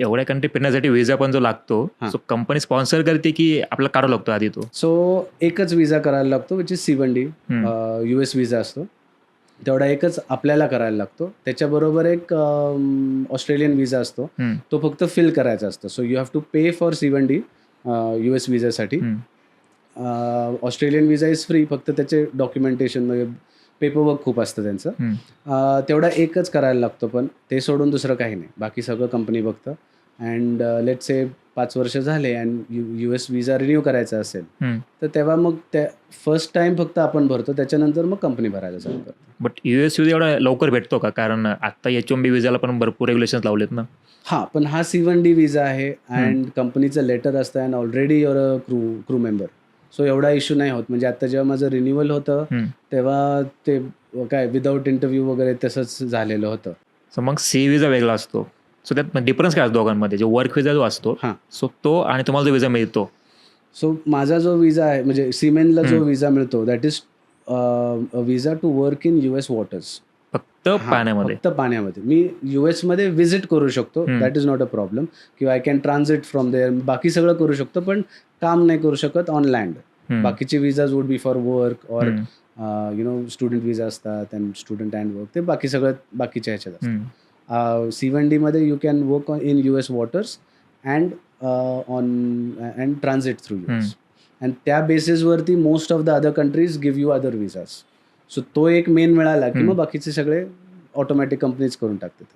एवढ्या कंट्री फिरण्यासाठी व्हिसा पण जो लागतो. सो कंपनी स्पॉन्सर करते की आपल्याला काढावा लागतो आधी तो सो एकच विजा करायला लागतो which is C one D hmm. U S visa असतो तेवढा एकच आपल्याला करायला लागतो त्याच्याबरोबर एक ऑस्ट्रेलियन विजा असतो. तो फक्त फिल करायचा असतो so you have to pay for C one D U S विजासाठी. Australian visa is free फक्त त्याचे डॉक्युमेंटेशन म्हणजे पेपरवर्क खूप असतं त्यांचं. तेवढा एकच करायला लागतो पण ते सोडून दुसरं काही नाही. बाकी सगळं कंपनी बघतं. अँड लेट से पाच वर्ष झाले and you U S visa renew करायचा असेल. तर तेव्हा मग त्या फर्स्ट टाइम फक्त आपण भरतो त्याच्यानंतर मग कंपनी भरायला चालू करतो. बट युएस व्हिजा एवढा लवकर भेटतो का? कारण आता एच एम बी विजाला पण भरपूर रेग्युलेशन लावलेत ना. हां पण हा सी वन डी विजा आहे अँड कंपनीचं लेटर असतं and already your crew crew member so एवढा इश्यू नाही होत म्हणजे आता जेव्हा माझं रिन्युअल होतं. तेव्हा ते काय विदाऊट इंटरव्ह्यू वगैरे तसंच झालेलं होतं सो मग सी विजा वेगळा असतो सो त्यात डिफरन्स काय असतो दोघांमध्ये जो वर्क विजा जो असतो हां. सो तो आणि तुम्हाला जो विजा मिळतो सो माझा जो विजा आहे म्हणजे सिमेनला जो. विजा मिळतो that is visa to work in U S waters फक्त पाण्यामध्ये. फक्त पाण्यामध्ये. मी यू मध्ये व्हिजिट करू शकतो. That is not a problem किंवा I can transit from there बाकी सगळं करू शकतो पण काम नाही करू शकत ऑन लँड. बाकीचे visas would be for work or. You know student visa असतात अँड स्टुडंट अँड वर्क ते बाकी सगळं बाकीच्या ह्याच्यात असतं. हम्म. सी वन डीमध्ये you can work in U S waters and on and transit through U S and त्या बेसिसवरती most of the other countries give you other visas so तो एक मेन मिळाला की. मग बाकीचे सगळे ऑटोमॅटिक कंपनीज करून टाकतात